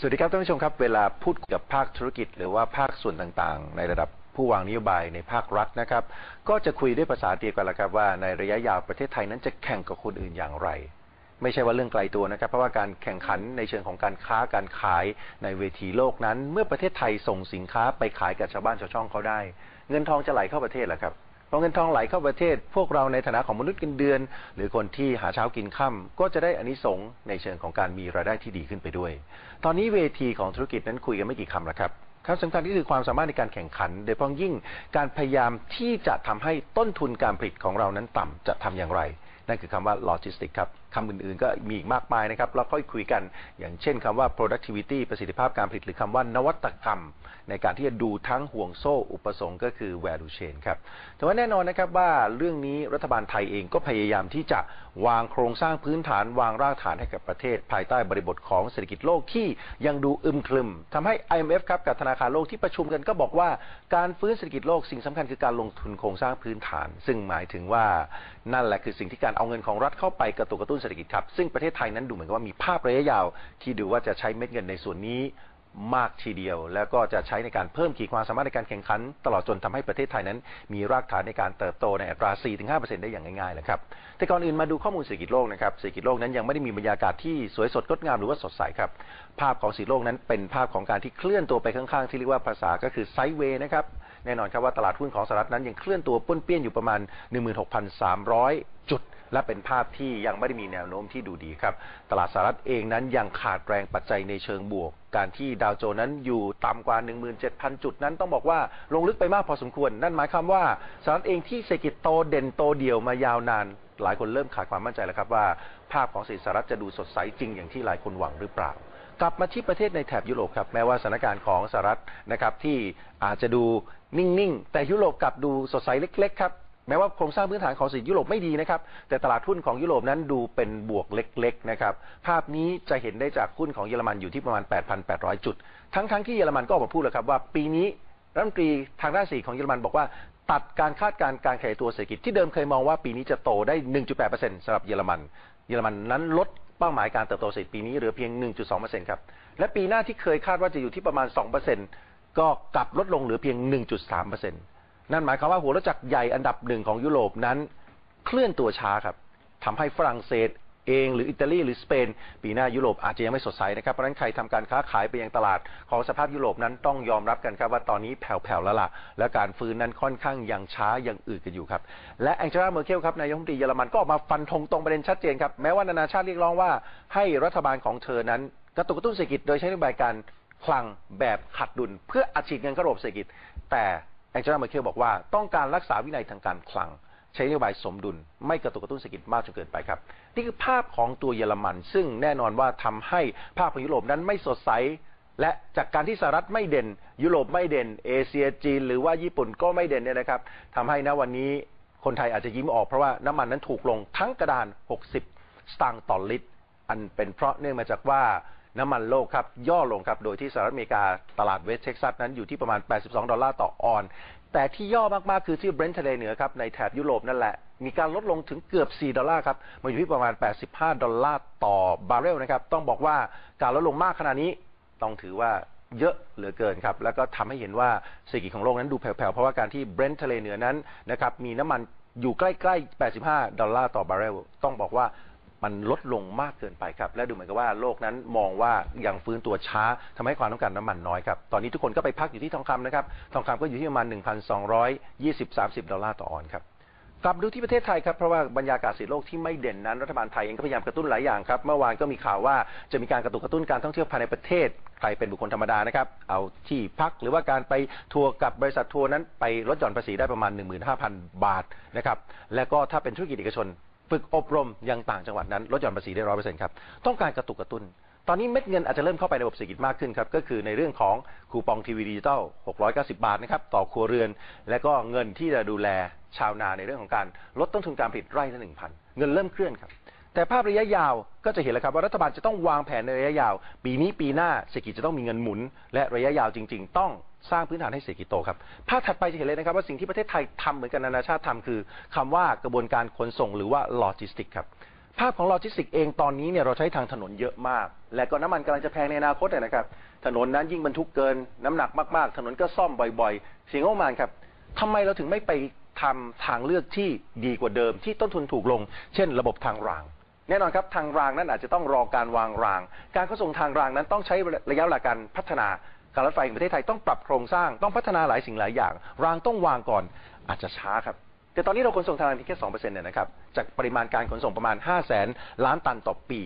สวัสดีครับท่านผู้ชมครับ เวลาพูดกับภาคธุรกิจ หรือว่าภาคส่วนต่างๆ ในระดับผู้วางนโยบายในภาครัฐนะครับ ก็จะคุยด้วยภาษาเดียวกันละครับว่าในระยะยาวประเทศไทยนั้นจะแข่งกับคนอื่นอย่างไร ไม่ใช่ว่าเรื่องไกลตัวนะครับ เพราะว่าการแข่งขันในเชิงของการค้าการขายในเวทีโลกนั้น เมื่อประเทศไทยส่งสินค้าไปขายกับชาวบ้านชาวช่องเขาได้ เงินทองจะไหลเข้าประเทศแหละครับพอเงินทองไหลเข้าประเทศ พวกเราในฐานะของมนุษย์เงินเดือน หรือคนที่หาเช้ากินค่ำก็จะได้อานิสงส์ในเชิงของการมีรายได้ที่ดีขึ้นไปด้วย ตอนนี้เวทีของธุรกิจนั้นคุยกันไม่กี่คำแล้วครับคำสำคัญที่คือความสามารถในการแข่งขัน โดยเฉพาะยิ่งการพยายามที่จะทำให้ต้นทุนการผลิตของเรานั้นต่ำจะทำอย่างไร นั่นคือคำว่า logistics ครับคำอื่นๆก็มีอีกมากมายนะครับเราค่อยคุยกัน อย่างเช่นคำว่า productivity ประสิทธิภาพการผลิตหรือคำว่านวัตกรรม ในการที่จะดูทั้งห่วงโซ่อุปสงค์ก็คือ value chain ครับแต่ว่าแน่นอนนะครับว่าเรื่องนี้รัฐบาลไทยเองก็พยายามที่จะวางโครงสร้างพื้นฐานวางรากฐานให้กับประเทศ ภายใต้บริบทของเศรษฐกิจโลกที่ยังดูอึมครึมทำให้ IMF ครับกับธนาคารโลกที่ประชุมกันก็บอกว่าการฟื้นเศรษฐกิจโลกสิ่งสำคัญคือการลงทุนโครงสร้างพื้นฐาน ซึ่งหมายถึงว่านั่นแหละคือสิ่งที่การเอาเงินของรัฐเข้าไปกระตุกกระตุ้นเศรษฐกิจครับซึ่งประเทศไทยนั้นดูเหมือนกับว่ามีภาพระยะยาว ที่ดูว่าจะใช้เม็ดเงินในส่วนนี้ มากทีเดียว แล้วก็จะใช้ในการเพิ่มขีดความสามารถในการแข่งขัน ตลอดจนทำให้ประเทศไทยนั้น มีรากฐานในการเติบโตในอัตรา 4-5%ได้อย่างง่ายๆเลยครับแต่ก่อนอื่นมาดูข้อมูลเศรษฐกิจโลกนะครับเศรษฐกิจโลกนั้นยังไม่ได้มีบรรยากาศที่สวยสดงดงามหรือว่าสดใสครับภาพของเศรษฐกิจโลกนั้นเป็นภาพของการที่เคลื่อนตัวไปข้างๆ ที่เรียกว่าภาษาก็คือไซด์เวย์นะครับแน่นอนครับว่าตลาดหุ้นของสหรัฐนั้นยังเคลื่อนตัวป้วนเปี้ยนอยู่ประมาณ 16,300 จุด และเป็นภาพที่ยังไม่ได้มีแนวโน้มที่ดูดีครับ ตลาดสหรัฐเองนั้นยังขาดแรงปัจจัยในเชิงบวก การที่ดาวโจนส์นั้นอยู่ต่ำกว่า 17,000 จุดนั้นต้องบอกว่าลงลึกไปมากพอสมควร นั่นหมายความว่าสหรัฐเองที่เศรษฐกิจโตเด่นโตเดี่ยวมายาวนาน หลายคนเริ่มขาดความมั่นใจแล้วครับว่า ภาพของเศรษฐกิจสหรัฐจะดูสดใสจริงอย่างที่หลายคนหวังหรือเปล่ากลับมาที่ประเทศในแถบยุโรปครับแม้ว่าสถานการณ์ของสหรัฐนะครับที่อาจจะดูนิ่ง ๆ แต่ยุโรปกลับดูสดใสเล็ก ๆ ครับ แม้ว่าโครงสร้างพื้นฐานของเศรษฐกิจยุโรปไม่ดีนะครับ แต่ตลาดหุ้นของยุโรปนั้นดูเป็นบวกเล็กๆนะครับ ภาพนี้จะเห็นได้จากหุ้นของเยอรมันอยู่ที่ประมาณ 8,800 จุด ทั้งๆที่เยอรมันก็ออกมาพูดแล้วครับว่าปีนี้รัฐมนตรีทางด้านเศรษฐกิจของเยอรมันบอกว่าตัดการคาดการณ์การขยายตัวเศรษฐกิจที่เดิมเคยมองว่าปีนี้จะโตได้ 1.8%สำหรับเยอรมัน เยอรมันนั้นลดเป้าหมายการเติบโตเศรษฐกิจปีนี้เหลือเพียง 1.2%ครับ และปีหน้าที่เคยคาดว่าจะอยู่ที่ประมาณ 2%ก็กลับลดลงเหลือเพียง 1.3% นั่นหมายความว่าหัวรถจักรใหญ่อันดับหนึ่งของยุโรปนั้น เคลื่อนตัวช้าครับทำให้ฝรั่งเศสเองหรืออิตาลีหรือสเปน ปีหน้ายุโรปอาจจะยังไม่สดใสนะครับ เพราะฉะนั้นใครทำการค้าขายไปยังตลาดของสภาพยุโรปนั้นต้องยอมรับกันครับว่าตอนนี้แผ่วๆแล้วล่ะ และการฟื้นนั้นค่อนข้างยังช้ายังอืดกันอยู่ครับ และแองเจล่าเมอร์เคิลครับนายกรัฐมนตรีเยอรมันก็ออกมาฟันธงตรงประเด็นชัดเจนครับ แม้ว่านานาชาติเรียกร้องว่าให้รัฐบาลของเธอนั้นกระตุกกระตุ้นเศรษฐกิจโดยใช้นโยบายการคลังแบบขัดดุล เพื่ออัดฉีดเงินเข้าระบบเศรษฐกิจ แต่ แองเจล่าเมอร์เคลบอกว่าต้องการรักษาวินัยทางการคลัง ใช้นโยบายสมดุล ไม่กระตุกกระตุ้นเศรษฐกิจมากจนเกินไปครับ นี่คือภาพของตัวเยอรมัน ซึ่งแน่นอนว่าทำให้ภาพของยุโรปนั้นไม่สดใสและจากการที่สหรัฐไม่เด่น ยุโรปไม่เด่น เอเชียจีน หรือว่าญี่ปุ่นก็ไม่เด่นเนี่ยนะครับทำให้ณวันนี้คนไทยอาจจะยิ้มออกเพราะว่าน้ำมันนั้นถูกลงทั้งกระดาน 60 สตางค์ต่อลิตร อันเป็นเพราะเนื่องมาจากว่า น้ำมันโลกครับ ย่อลงครับ โดยที่สหรัฐอเมริกาตลาดเวสต์เท็กซัสนั้นอยู่ที่ประมาณ 82 ดอลลาร์ต่อออน แต่ที่ย่อมากๆ คือที่เบรนท์ทะเลเหนือครับ ในแถบยุโรปนั่นแหละ มีการลดลงถึงเกือบ 4 ดอลลาร์ครับ มาอยู่ที่ประมาณ 85 ดอลลาร์ต่อบาร์เรลนะครับ ต้องบอกว่าการลดลงมากขนาดนี้ ต้องถือว่าเยอะเหลือเกินครับ แล้วก็ทำให้เห็นว่าเศรษฐกิจของโลกนั้นดูแผ่วๆ เพราะว่าการที่เบรนท์ทะเลเหนือนั้นนะครับ มีน้ำมันอยู่ใกล้ๆ 85 ดอลลาร์ต่อบาร์เรล ต้องบอกว่า มันลดลงมากเกินไปครับ และดูเหมือนกับว่าโลกนั้นมองว่ายังฟื้นตัวช้าทำให้ความต้องการน้ำมันน้อยครับ ตอนนี้ทุกคนก็ไปพักอยู่ที่ทองคำนะครับ ทองคำก็อยู่ที่ประมาณ 1,220-30 ดอลลาร์ต่อออนครับกลับดูที่ประเทศไทยครับ เพราะว่าบรรยากาศเศรษฐโลกที่ไม่เด่นนั้น รัฐบาลไทยเองก็พยายามกระตุ้นหลายอย่างครับ เมื่อวานก็มีข่าวว่าจะมีการกระตุ้นกระตุ้นการท่องเที่ยวภายในประเทศ ใครเป็นบุคคลธรรมดานะครับ เอาที่พักหรือว่าการไปทัวร์กับบริษัททัวร์นั้นไปลดหย่อนภาษีได้ประมาณ 15,000 บาทนะครับ แล้วก็ถ้าเป็นธุรกิจเอกชน ฝึกอบรมยังต่างจังหวัดนั้นลดหย่อนภาษีได้ร้อยเปอร์เซ็นต์ครับต้องการกระตุกกระตุ้น ตอนนี้เม็ดเงินอาจจะเริ่มเข้าไปในระบบเศรษฐกิจมากขึ้นครับก็คือในเรื่องของคูปองทีวีดิจิตอล690 บาทนะครับต่อครัวเรือน และก็เงินที่จะดูแลชาวนาในเรื่องของการลดต้นทุนการผลิตไร่ละ1,000เงินเริ่มเคลื่อนครับ แต่ภาพระยะยาวก็จะเห็นแล้วครับว่ารัฐบาลจะต้องวางแผนในระยะยาว ปีนี้ปีหน้าเศรษฐกิจจะต้องมีเงินหมุน และระยะยาวจริง ๆ ต้องสร้างพื้นฐานให้เศรษฐกิจโตครับภาพถัดไปจะเห็นเลยนะครับว่าสิ่งที่ประเทศไทยทำเหมือนกันนานาชาติทำคือคำว่ากระบวนการขนส่งหรือว่าโลจิสติกครับภาพของโลจิสติกเองตอนนี้เนี่ยเราใช้ทางถนนเยอะมาก และก็น้ำมันกำลังจะแพงในอนาคตนะครับ ถนนนั้นยิ่งบรรทุกเกินน้ำหนักมากๆ ถนนก็ซ่อมบ่อยๆสิ่งงบประมาณครับทำไมเราถึงไม่ไปทำทางเลือกที่ดีกว่าเดิมที่ต้นทุนถูกลง เช่น ระบบทางราง แน่นอนครับทางรางนั้นอาจจะต้องรอการวางราง การขนส่งทางรางนั้นต้องใช้ระยะเวลาการพัฒนาการรถไฟแห่งประเทศไทยต้องปรับโครงสร้างต้องพัฒนาหลายสิ่งหลายอย่าง รางต้องวางก่อนอาจจะช้าครับ แต่ตอนนี้เราขนส่งทางรางเพียงแค่2%เปอร์เซ็นต์เนี่ยนะครับจากปริมาณการขนส่งประมาณ5 0 0แสนล้านตันต่อปี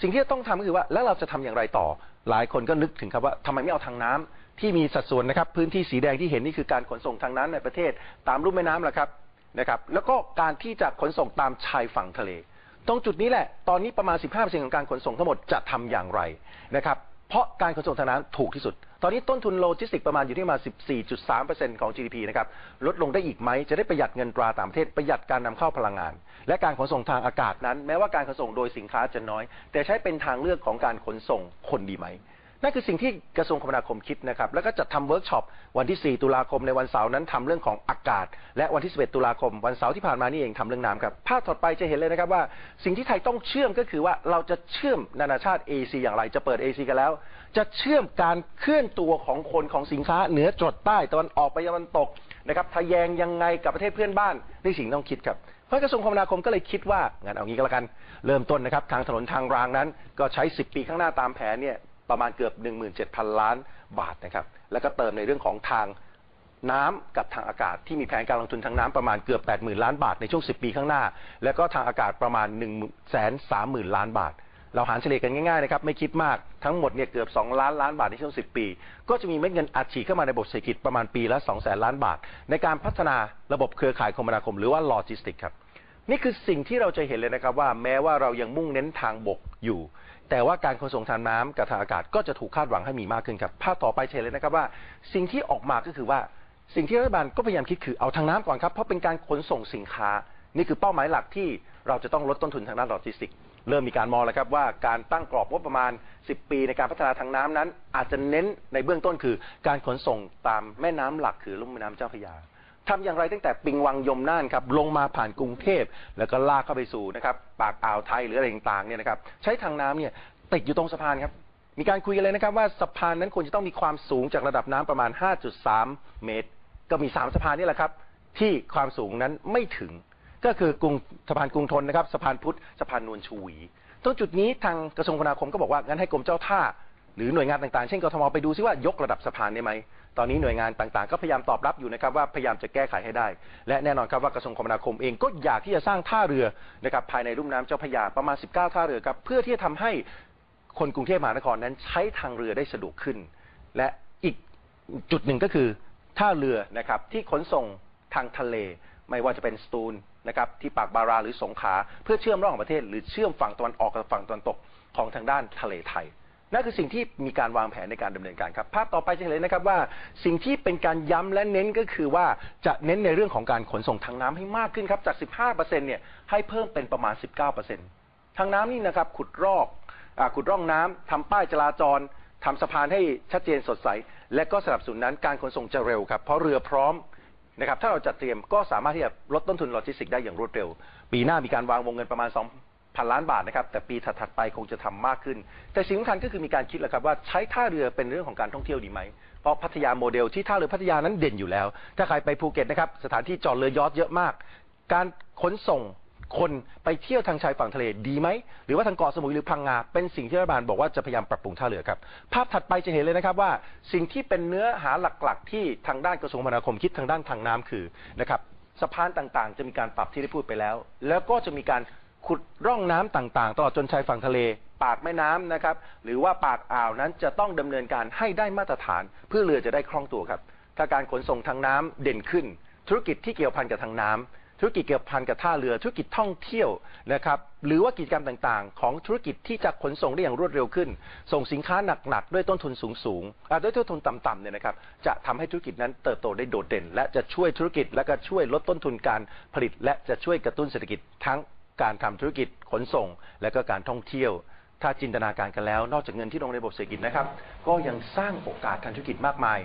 สิ่งที่ต้องทำก็คือว่าแล้วเราจะทำอย่างไรต่อ หลายคนก็นึกถึงครับว่าทำไมไม่เอาทางน้ำที่มีสัดส่วนนะครับพื้นที่สีแดงที่เห็นนี่คือการขนส่งทางน้ำในประเทศ ตามรูปแม่น้ำแหละครับนะครับ แล้วก็การที่จะขนส่งตามชายฝั่งทะเล ตรงจุดนี้แหละ ตอนนี้ประมาณ 15%ของการขนส่งทั้งหมดจะทำอย่างไรนะครับ เพราะการขนส่งทางน้ำถูกที่สุด ตอนนี้ต้นทุนโลจิสติกประมาณอยู่ที่ประมาณ14.3%ของ GDP นะครับ ลดลงได้อีกไหม จะได้ประหยัดเงินตราต่างประเทศ ประหยัดการนำเข้าพลังงาน และการขนส่งทางอากาศนั้น แม้ว่าการขนส่งโดยสินค้าจะน้อย แต่ใช้เป็นทางเลือกของการขนส่งคนดีไหม นั่นคือสิ่งที่กระทรวงคมนาคมคิดนะครับ แล้วก็จัดทำเวิร์กช็อปวันที่ 4 ตุลาคมในวันเสาร์นั้นทำเรื่องของอากาศ และวันที่ 11 ตุลาคม วันเสาร์ที่ผ่านมานี่เองทำเรื่องน้ำครับ ภาพถัดไปจะเห็นเลยนะครับว่า สิ่งที่ไทยต้องเชื่อมก็คือว่าเราจะเชื่อมนานาชาติ AC อย่างไร จะเปิด AC กันแล้ว จะเชื่อมการเคลื่อนตัวของคนของสินค้าเหนือจดใต้ตะวันออกไปตะวันตกนะครับทะแยงยังไงกับประเทศเพื่อนบ้านนี่สิ่งต้องคิดครับเพราะกระทรวงคมนาคมก็เลยคิดว่างั้นเอางี้ก็แล้วกัน เริ่มต้นนะครับทางถนนทางรางนั้น ก็ใช้ 10 ปีข้างหน้าตามแผนเนี่ย ประมาณเกือบ 17,000 ล้านบาทนะครับ แล้วก็เติมในเรื่องของทางน้ำกับทางอากาศที่มีแผนการลงทุนทางน้ำประมาณเกือบ 80,000 ล้านบาทในช่วง 10 ปีข้างหน้า แล้วก็ทางอากาศประมาณ 1 3 0 0 0 0 ล้านบาท เราหารเฉลี่ยกันง่ายๆนะครับไม่คิดมากทั้งหมดเนี่ยเกือบ 2 ล้านล้านบาทในช่วง 10 ปี ก็จะมีเม็ดเงินอัดฉีดเข้ามาในระบบเศรษฐกิจประมาณปีละ 2 0 0แสนล้านบาท ในการพัฒนาระบบเครือข่ายคมนาคมหรือว่าโลจิสติกครับนี่คือสิ่งที่เราจะเห็นเลยนะครับว่าแม้ว่าเรายังมุ่งเน้นทางบกอยู่ แต่ว่าการขนส่งทางน้ำกับทางอากาศก็จะถูกคาดหวังให้มีมากขึ้นครับภาพต่อไปเห็นเลยนะครับว่า สิ่งที่ออกมาก็คือว่า สิ่งที่รัฐบาลก็พยายามคิดคือเอาทางน้ำก่อนครับเพราะเป็นการขนส่งสินค้า นี่คือเป้าหมายหลักที่เราจะต้องลดต้นทุนทางด้านโลจิสติกส์เริ่มมีการมองแล้วครับว่าการตั้งกรอบงบประมาณ 10 ปีในการพัฒนาทางน้ำนั้น อาจจะเน้นในเบื้องต้นคือ การขนส่งตามแม่น้ำหลักคือลุ่มแม่น้ำเจ้าพระยา ทำอย่างไรตั้งแต่ปิงวังยมน่านครับลงมาผ่านกรุงเทพแล้วก็ลากเข้าไปสู่นะครับปากอ่าวไทยหรืออะไรต่างๆเนี่ยนะครับใช้ทางน้ำเนี่ยติดอยู่ตรงสะพานครับมีการคุยกันเลยนะครับว่าสะพานนั้นควรจะต้องมีความสูงจากระดับน้ำประมาณ 5.3 เมตร ก็มี 3 สะพานนี่แหละครับ ที่ความสูงนั้นไม่ถึง ก็คือกรุงสะพานกรุงทนนะครับสะพานพุทธสะพานนวลชูวีตรงจุดนี้ทางกระทรวงคมนาคมก็บอกว่างั้นให้กรมเจ้าท่า หรือหน่วยงานต่างๆ เช่นกทมไปดูซิว่ายกระดับสะพานได้ไหม ตอนนี้หน่วยงานต่างๆ ก็พยายามตอบรับอยู่นะครับว่าพยายามจะแก้ไขให้ได้ และแน่นอนครับว่ากระทรวงคมนาคมเองก็อยากที่จะสร้างท่าเรือนะครับภายในรุ่มน้ำเจ้าพระยาประมาณ 19 ท่าเรือครับเพื่อที่จะทำให้คนกรุงเทพมหานครนั้นใช้ทางเรือได้สะดวกขึ้น และอีกจุดหนึ่งก็คือท่าเรือนะครับที่ขนส่งทางทะเล ไม่ว่าจะเป็นสตูลนะครับที่ปากบาราหรือสงขลาเพื่อเชื่อมระหว่างประเทศ หรือเชื่อมฝั่งตะวันออกกับฝั่งตะวันตกของทางด้านทะเลไทย นั่นคือสิ่งที่มีการวางแผนในการดำเนินการครับ ภาพต่อไปจะเห็นเลยนะครับว่าสิ่งที่เป็นการย้ำและเน้นก็คือว่าจะเน้นในเรื่องของการขนส่งทางน้ำให้มากขึ้นครับจาก 15%เนี่ยให้เพิ่มเป็นประมาณ 19%ทางน้ำนี่นะครับขุดรอกอขุดร่องน้ำทำป้ายจราจรทำสะพานให้ชัดเจนสดใส และก็สนับสนุนนั้นการขนส่งจะเร็วครับเพราะเรือพร้อมนะครับถ้าเราจัดเตรียมก็สามารถที่จะลดต้นทุนโลจิสติกส์ได้อย่างรวดเร็ว ปีหน้ามีการวางวงเงินประมาณ 2 2,000ล้านบาทนะครับแต่ปีถัดๆไปคงจะทำมากขึ้น แต่สิ่งสำคัญก็คือมีการคิดแล้วครับว่าใช้ท่าเรือเป็นเรื่องของการท่องเที่ยวดีไหมเพราะพัทยาโมเดลที่ท่าเรือพัทยานั้นเด่นอยู่แล้ว ถ้าใครไปภูเก็ตนะครับสถานที่จอดเรือยอชต์เยอะมาก การขนส่งคนไปเที่ยวทางชายฝั่งทะเลดีไหม หรือว่าทางเกาะสมุยหรือพังงา เป็นสิ่งที่รัฐบาลบอกว่าจะพยายามปรับปรุงท่าเรือครับ ภาพถัดไปจะเห็นเลยนะครับว่าสิ่งที่เป็นเนื้อหาหลักๆ ที่ทางด้านกระทรวงคมนาคมคิดทางด้านทางน้ำคือนะครับสะพานต่างๆ จะมีการปรับที่ได้พูดไปแล้ว แล้วก็จะมีการ ขุดร่องน้ำต่างๆ ตลอดจนชายฝั่งทะเล ปากแม่น้ำนะครับ หรือว่าปากอ่าวนั้นจะต้องดำเนินการให้ได้มาตรฐาน เพื่อเรือจะได้คล่องตัวครับ ถ้าการขนส่งทางน้ำเด่นขึ้น ธุรกิจที่เกี่ยวพันกับทางน้ำธุรกิจเกี่ยวพันกับท่าเรือ ธุรกิจท่องเที่ยวนะครับ หรือว่ากิจกรรมต่างๆ ของธุรกิจที่จะขนส่งได้อย่างรวดเร็วขึ้น ส่งสินค้าหนักๆด้วยต้นทุนสูงๆด้วยต้นทุนต่ำๆเนี่ยนะครับ จะทำให้ธุรกิจนั้นเติบโตได้โดดเด่น และจะช่วยธุรกิจและก็ช่วยลดต้นทุนการผลิต และจะช่วยกระตุ้นเศรษฐกิจทั้ง การทำธุรกิจขนส่ง และก็การท่องเที่ยว ถ้าจินตนาการกันแล้ว นอกจากเงินที่ลงในระบบเศรษฐกิจนะครับ ก็ยังสร้างโอกาสทางธุรกิจมากมาย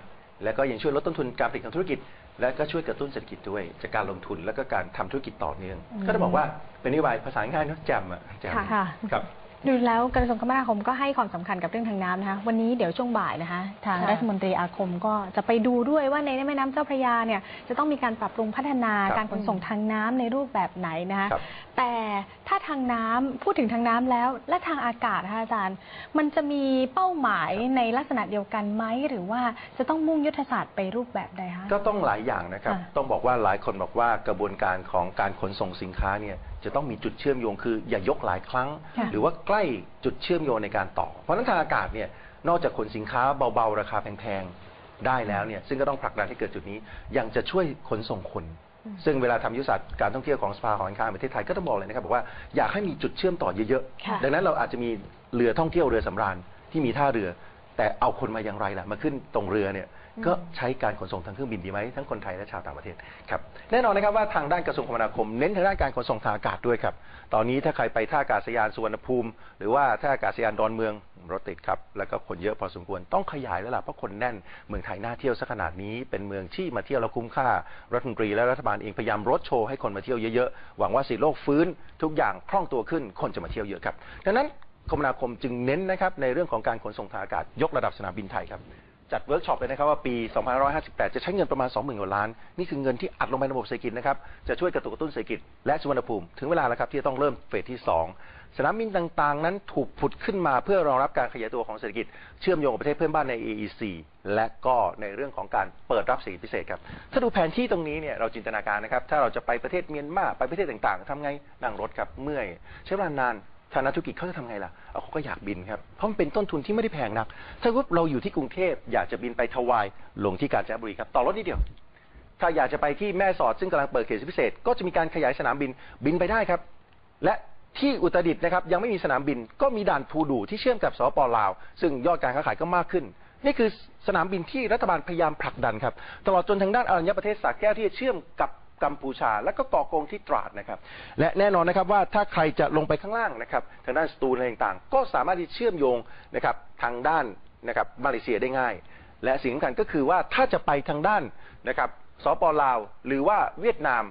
แล้วก็ยังช่วยลดต้นทุนการผลิตของธุรกิจ และก็ช่วยกระตุ้นเศรษฐกิจด้วย จากการลงทุนแล้วก็การทำธุรกิจต่อเนื่องอืมก็จะบอกว่าเป็นนโยบายภาษาง่ายเนอะแจมอะแจมค่ะครับ ดูแล้วกระทรวงคมนาคมก็ให้ความสำคัญกับเรื่องทางน้ำนะคะวันนี้เดี๋ยวช่วงบ่ายนะคะทางค่ะรัฐมนตรีอาคมก็จะไปดูด้วยว่าในแม่น้ำเจ้าพระยาเนี่ยจะต้องมีการปรับปรุงพัฒนาครับการขนส่งทางน้ำในรูปแบบไหนนะคะครับแต่ถ้าทางน้ำพูดถึงทางน้ำแล้ว และทางอากาศนะคะอาจารย์ มันจะมีเป้าหมายในลักษณะเดียวกันไหมหรือว่าจะต้องมุ่งยุทธศาสตร์ไปรูปแบบใดคะก็ต้องหลายอย่างนะครับค่ะต้องบอกว่าหลายคนบอกว่ากระบวนการของการขนส่งสินค้าเนี่ย จะต้องมีจุดเชื่อมโยงคืออย่ายกหลายครั้งค่ะหรือว่าใกล้จุดเชื่อมโยงในการต่อ เพราะฉะนั้นทางอากาศเนี่ยนอกจากขนสินค้าเบาๆ ราคาแพงๆ ได้แล้วเนี่ยซึ่งก็ต้องผลักดันให้เกิดจุดนี้ ยังจะช่วยขนส่งคนอืมซึ่งเวลาทำยุทธศาสตร์การท่องเที่ยวของสภาหอการค้าแห่งประเทศไทยก็ต้องบอกเลยนะครับบอกว่าอยากให้มีจุดเชื่อมต่อเยอะค่ะๆดังนั้นเราอาจจะมีเรือท่องเที่ยวเรือสำราญที่มีท่าเรือ แต่เอาคนมาอย่างไรล่ะมาขึ้นตรงเรือเนี่ย ก็ใช้การขนส่งทางเครื่องบินดีไหมทั้งคนไทยและชาวต่างประเทศครับแน่นอนนะครับว่าทางด้านกระทรวงคมนาคม เน้นทางด้านการขนส่งทางอากาศด้วยครับ ตอนนี้ถ้าใครไปท่าอากาศยานสุวรรณภูมิ หรือว่าท่าอากาศยานดอนเมืองรถติดครับแล้วก็คนเยอะพอสมควรต้องขยายแล้วล่ะเพราะคนแน่นเมืองไทยน่าเที่ยวสักขนาดนี้เป็นเมืองที่มาเที่ยวแล้วคุ้มค่ารัฐมนตรีและรัฐบาลเองพยายามรถโชว์ให้คนมาเที่ยวเยอะๆหวังว่าสิโลกฟื้นทุกอย่างคล่องตัวขึ้นคนจะมาเที่ยวเยอะครับดังนั้นคมนาคมจึงเน้นนะครับในเรื่องของการขนส่งทางอากาศยกระดับสนามบินไทยครับ จัดเวิร์กช็อปเลยนะครับว่าปี 2558 จะใช้เงินประมาณ 20,000กว่าล้าน นี่คือเงินที่อัดลงไปในระบบเศรษฐกิจนะครับ จะช่วยกระตุ้นกระตุ้นเศรษฐกิจและสุวรรณภูมิ ถึงเวลาแล้วครับที่จะต้องเริ่มเฟสที่ 2 สนามบินต่างๆ นั้นถูกผุดขึ้นมาเพื่อรองรับการขยายตัวของเศรษฐกิจ เชื่อมโยงกับประเทศเพื่อนบ้านใน AEC และก็ในเรื่องของการเปิดรับสิทธิพิเศษครับ ถ้าดูแผนที่ตรงนี้เนี่ยเราจินตนาการนะครับ ถ้าเราจะไปประเทศเมียนมา ไปประเทศต่างๆทำไง นั่งรถครับ เมื่อย ใช้เวลานาน ทางนักธุรกิจเขาจะทำไงล่ะเอาเขาก็อยากบินครับ เพราะมันเป็นต้นทุนที่ไม่ได้แพงนัก ถ้าว่าเราอยู่ที่กรุงเทพอยากจะบินไปทวายลงที่กาญจนบุรีครับต่อรถนิดเดียว ถ้าอยากจะไปที่แม่สอดซึ่งกำลังเปิดเขตพิเศษ ก็จะมีการขยายสนามบินบินไปได้ครับ และที่อุตรดิตถ์นะครับยังไม่มีสนามบินก็มีด่านภูดูที่เชื่อมกับสปปลาว ซึ่งยอดการค้าขายก็มากขึ้น นี่คือสนามบินที่รัฐบาลพยายามผลักดันครับตลอดจนทางด้านอรัญญประเทศสากแก้วที่เชื่อมกับ กัมพูชา และก็เกาะกงที่ตราดนะครับ และแน่นอนนะครับว่าถ้าใครจะลงไปข้างล่างนะครับทางด้านสตูลอะไรต่างๆ ก็สามารถที่เชื่อมโยงนะครับทางด้านนะครับมาเลเซียได้ง่าย และสิ่งสำคัญก็คือว่าถ้าจะไปทางด้านนะครับสปลาว หรือว่าเวียดนาม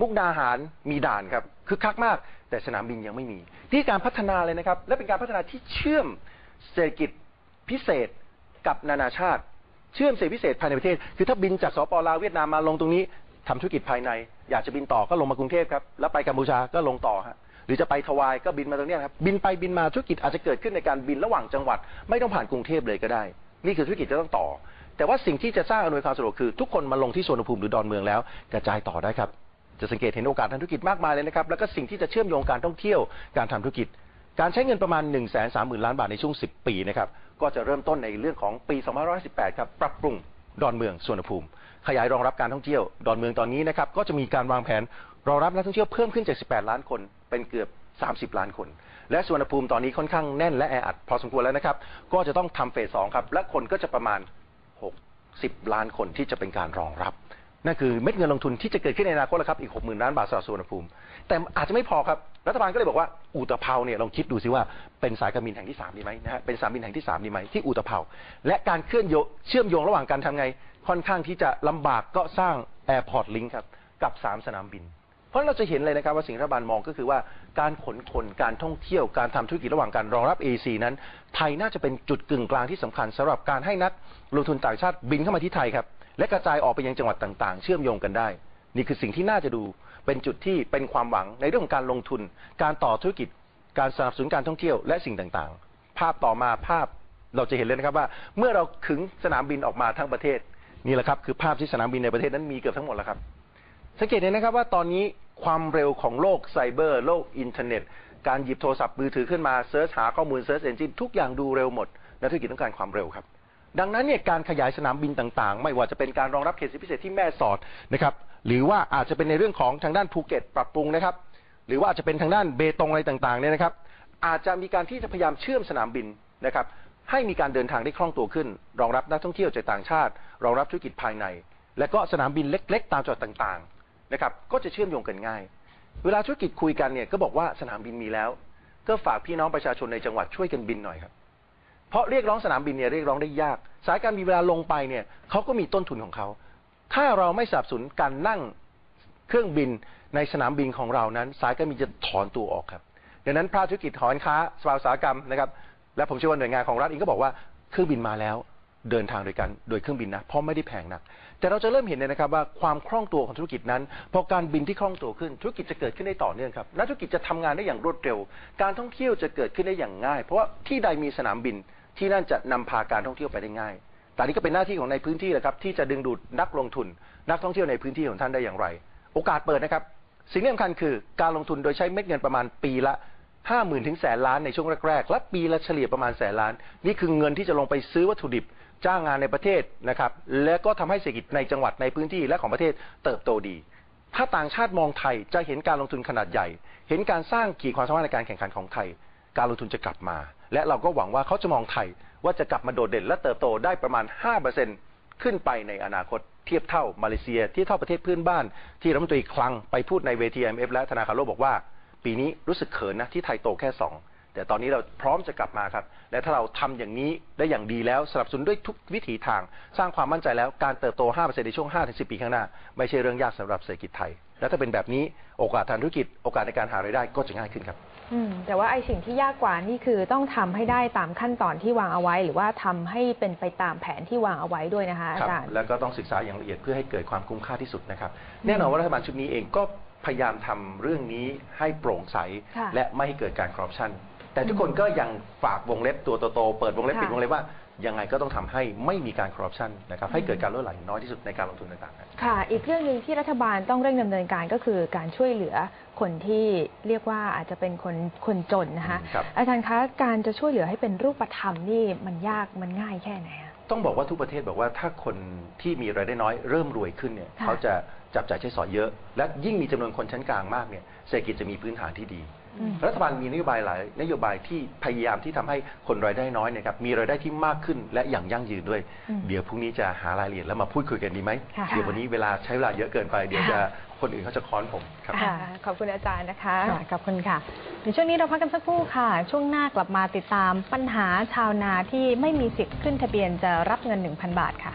มุกดาหารมีด่านครับคึกคักมาก แต่สนามบินยังไม่มีที่การพัฒนาเลยนะครับ และเป็นการพัฒนาที่เชื่อมเศรษฐกิจพิเศษกับนานาชาติ เชื่อมเศรษฐกิจพิเศษภายในประเทศ คือถ้าบินจากสปลาวเวียดนามมาลงตรงนี้ ทำธุรกิจภายใน อยากจะบินต่อก็ลงมากรุงเทพครับ แล้วไปกัมพูชาก็ลงต่อฮะหรือจะไปทวายก็บินมาตรงนี้ครับ บินไปบินมาธุรกิจอาจจะเกิดขึ้นในการบินระหว่างจังหวัด ไม่ต้องผ่านกรุงเทพเลยก็ได้ นี่คือธุรกิจจะต้องต่อ แต่ว่าสิ่งที่จะสร้างอำนวยความสะดวกคือทุกคนมาลงที่สวนภูมิหรือดอนเมืองแล้ว กระจายต่อได้ครับ จะสังเกตเห็นโอกาสทางธุรกิจมากมายเลยนะครับ แล้วก็สิ่งที่จะเชื่อมโยงการท่องเที่ยว การทำธุรกิจ การใช้เงินประมาณ1 3 0 0 0 0ล้านบาทในช่วง 10 ปีนะครับ ก็จะเริ่มต้นในเรื่องของปี 2518 ครับ ปรับปรุง ดอนเมืองสวนภูมิ ขยายรองรับการท่องเที่ยวดอนเมืองตอนนี้นะครับก็จะมีการวางแผนรองรับนักท่องเที่ยวเพิ่มขึ้นจาก18ล้านคน เป็นเกือบ 30 ล้านคน และสวนภูมิตอนนี้ค่อนข้างแน่นและแออัดพอสมควรแล้วนะครับ ก็จะต้องทำเฟสสองครับ และคนก็จะประมาณ 60 ล้านคนที่จะเป็นการรองรับ นั่นคือเม็ดเงินลงทุนที่จะเกิดขึ้นในอนาคตแล้วครับอีก 60,000ล้านบาทสำหรับสุวรรณภูมิ แต่อาจจะไม่พอครับ รัฐบาลก็เลยบอกว่าอูตะเภาเนี่ยลองคิดดูซิว่าเป็นสายการบินแห่งที่ 3 ดีไหมนะฮะเป็นสายการบินแห่งที่ 3 ดีไหมที่อูตะเภาและการเคลื่อนโยเชื่อมโยงระหว่างการทำไง ค่อนข้างที่จะลำบากก็สร้าง Airport Link ครับกับ 3 สนามบิน เพราะเราจะเห็นเลยนะครับว่าสิ่งรัฐบาลมองก็คือว่าการขนคนการท่องเที่ยวการทำธุรกิจระหว่างการรองรับ AC นั้น ไทยน่าจะเป็นจุดกึ่งกลางที่สำคัญสำหรับการให้นักลงทุนต่างชาติบินเข้ามาที่ไทยครับ และกระจายออกไปยังจังหวัดต่างๆ เชื่อมโยงกันได้ นี่คือสิ่งที่น่าจะดูเป็นจุดที่เป็นความหวังในเรื่องของการลงทุน การต่อธุรกิจ การสนับสนุนการท่องเที่ยวและสิ่งต่างๆ ภาพต่อมาภาพเราจะเห็นเลยนะครับว่า เมื่อเราขึงสนามบินออกมาทั้งประเทศนี่แหละครับคือภาพที่สนามบินในประเทศนั้นมีเกือบทั้งหมดแล้วครับ สังเกตเห็นนะครับว่าตอนนี้ความเร็วของโลกไซเบอร์ โลกอินเทอร์เน็ต การหยิบโทรศัพท์มือถือขึ้นมาเซิร์ชหาข้อมูลเซิร์ชเอนจินทุกอย่างดูเร็วหมดนักธุรกิจต้องการความเร็วครับ ดังนั้นเนี่ยการขยายสนามบินต่างๆ ไม่ว่าจะเป็นการรองรับเขตพิเศษที่แม่สอดนะครับหรือว่าอาจจะเป็นในเรื่องของทางด้านภูเก็ตปรับปรุงนะครับ หรือว่าอาจจะเป็นทางด้านเบตงอะไรต่างๆเนี่ยนะครับ อาจจะมีการที่จะพยายามเชื่อมสนามบินนะครับให้มีการเดินทางได้คล่องตัวขึ้น รองรับนักท่องเที่ยวจากต่างชาติ รองรับธุรกิจภายใน และก็สนามบินเล็ก ๆ ตามจังหวัดต่างๆนะครับก็จะเชื่อมโยงกันง่าย เวลาธุรกิจคุยกันเนี่ยก็บอกว่าสนามบินมีแล้ว ก็ฝากพี่น้องประชาชนในจังหวัดช่วยกันบินหน่อยครับ เพราะเรียกร้องสนามบินเนี่ยเรียกร้องได้ยาก สายการบินเวลาลงไปเนี่ยเขาก็มีต้นทุนของเขา ถ้าเราไม่สนับสนุนการนั่งเครื่องบินในสนามบินของเรานั้น สายการบินจะถอนตัวออกครับดังนั้นภาคธุรกิจหอการค้าสภาอุตสาหกรรมนะครับ และผมเชื่อว่าหน่วยงานของรัฐเองก็บอกว่าเครื่องบินมาแล้วเดินทางโดยการโดยเครื่องบินนะเพราะไม่ได้แพงนัก แต่เราจะเริ่มเห็นเลยนะครับว่าความคล่องตัวของธุรกิจนั้นพอการบินที่คล่องตัวขึ้นธุรกิจจะเกิดขึ้นได้ต่อเนื่องครับนักธุรกิจจะทำงานได้อย่างรวดเร็ว การท่องเที่ยวจะเกิดขึ้นได้อย่างง่าย เพราะว่าที่ใดมีสนามบิน ที่นั่นจะนำพาการท่องเที่ยวไปได้ง่าย แต่นี้ก็เป็นหน้าที่ของในพื้นที่แหละครับ ที่จะดึงดูดนักลงทุน นักท่องเที่ยวในพื้นที่ของท่านได้อย่างไร โอกาสเปิดนะครับ สิ่งที่สำคัญคือการลงทุนโดยใช้เม็ดเงินประมาณปีละห้าหมื่นถึงแสนล้านในช่วงแรกๆ และปีละเฉลี่ยประมาณแสนล้าน นี่คือเงินที่จะลงไปซื้อวัตถุดิบ จ้างงานในประเทศนะครับ และก็ทำให้เศรษฐกิจในจังหวัดในพื้นที่และของประเทศเติบโตดี ถ้าต่างชาติมองไทยจะเห็นการลงทุนขนาดใหญ่ เห็นการสร้างขีดความสามารถในการแข่งขันของไทย การลงทุนจะกลับมา และเราก็หวังว่าเขาจะมองไทยว่าจะกลับมาโดดเด่นและเติบโตได้ประมาณ 5%ขึ้นไปในอนาคตเทียบเท่ามาเลเซียทียบเท่าประเทศเพื่อนบ้าน ที่รัฐมนตรีคลังไปพูดในเวที IMF และธนาคารโลกบอกว่า ปีนี้รู้สึกเขินนะที่ไทยโตแค่ 2 แต่ตอนนี้เราพร้อมจะกลับมาครับ และถ้าเราทำอย่างนี้ได้อย่างดีแล้วสนับสนุนด้วยทุกวิถีทาง สร้างความมั่นใจแล้วการเติบโต 5%ในช่วง 5-10 ปีข้างหน้า ไม่ใช่เรื่องยากสำหรับเศรษฐกิจไทย และถ้าเป็นแบบนี้โอกาสทางธุรกิจโอกาสในการหารายได้ก็จะง่ายขึ้นครับ แต่ว่าไอ้สิ่งที่ยากกว่านี่คือต้องทำให้ได้ตามขั้นตอนที่วางเอาไว้ หรือว่าทำให้เป็นไปตามแผนที่วางเอาไว้ด้วยนะคะอาครับจารย์แล้วก็ต้องศึกษาอย่างละเอียดเพื่อให้เกิดความคุ้มค่าที่สุดนะครับ แน่นอนว่ารัฐบาลชุดนี้เองก็พยายามทำเรื่องนี้ให้โปร่งใสค่ะและไม่ให้เกิดการคอร์รัปชันแต่ทุกคนก็ยังฝากวงเล็บตัวโตๆเปิดวงเล็บค่ะปิดวงเล็บว่า ยังไงก็ต้องทำให้ไม่มีการคอร์รัปชันนะครับให้เกิดการล่วไหลน้อยที่สุดในการลงทุนต่างๆครับ ค่ะ อีกเรื่องหนึ่งที่รัฐบาลต้องเร่งดำเนินการก็คือการช่วยเหลือคนที่เรียกว่าอาจจะเป็นคนคนจนนะคะ ครับ อาจารย์คะการจะช่วยเหลือให้เป็นรูปธรรมนี่มันยากมันง่ายแค่ไหนอะ ต้องบอกว่าทุกประเทศบอกว่าถ้าคนที่มีรายได้น้อยเริ่มรวยขึ้นเนี่ยค่ะ เขาจะจับจ่ายใช้สอยเยอะ และยิ่งมีจำนวนคนชั้นกลางมากเนี่ยเศรษฐกิจจะมีพื้นฐานที่ดีอืม รัฐบาลมีนโยบายหลายนโยบายที่พยายามที่ทำให้คนรายได้น้อยเนะครับมีรายได้ที่มากขึ้นและอย่างยั่งยืนด้วยอืมเดี๋ยวพรุ่งนี้จะหารายละเอียดแล้วมาพูดคุยกันดีไหมค่ะเดี๋ยววันนี้เวลาใช้เวลาเยอะเกินไปเดี๋ยวจะค่ะคนอื่นเขาจะค้อนผมครับค่ะขอบคุณอาจารย์นะคะค่ะขอบคุณค่ะในช่วงนี้เราพักกันสักครู่ค่ะ ช่วงหน้ากลับมาติดตามปัญหาชาวนาที่ไม่มีสิทธิ์ขึ้นทะเบียนจะรับเงิน 1,000 บาทค่ะ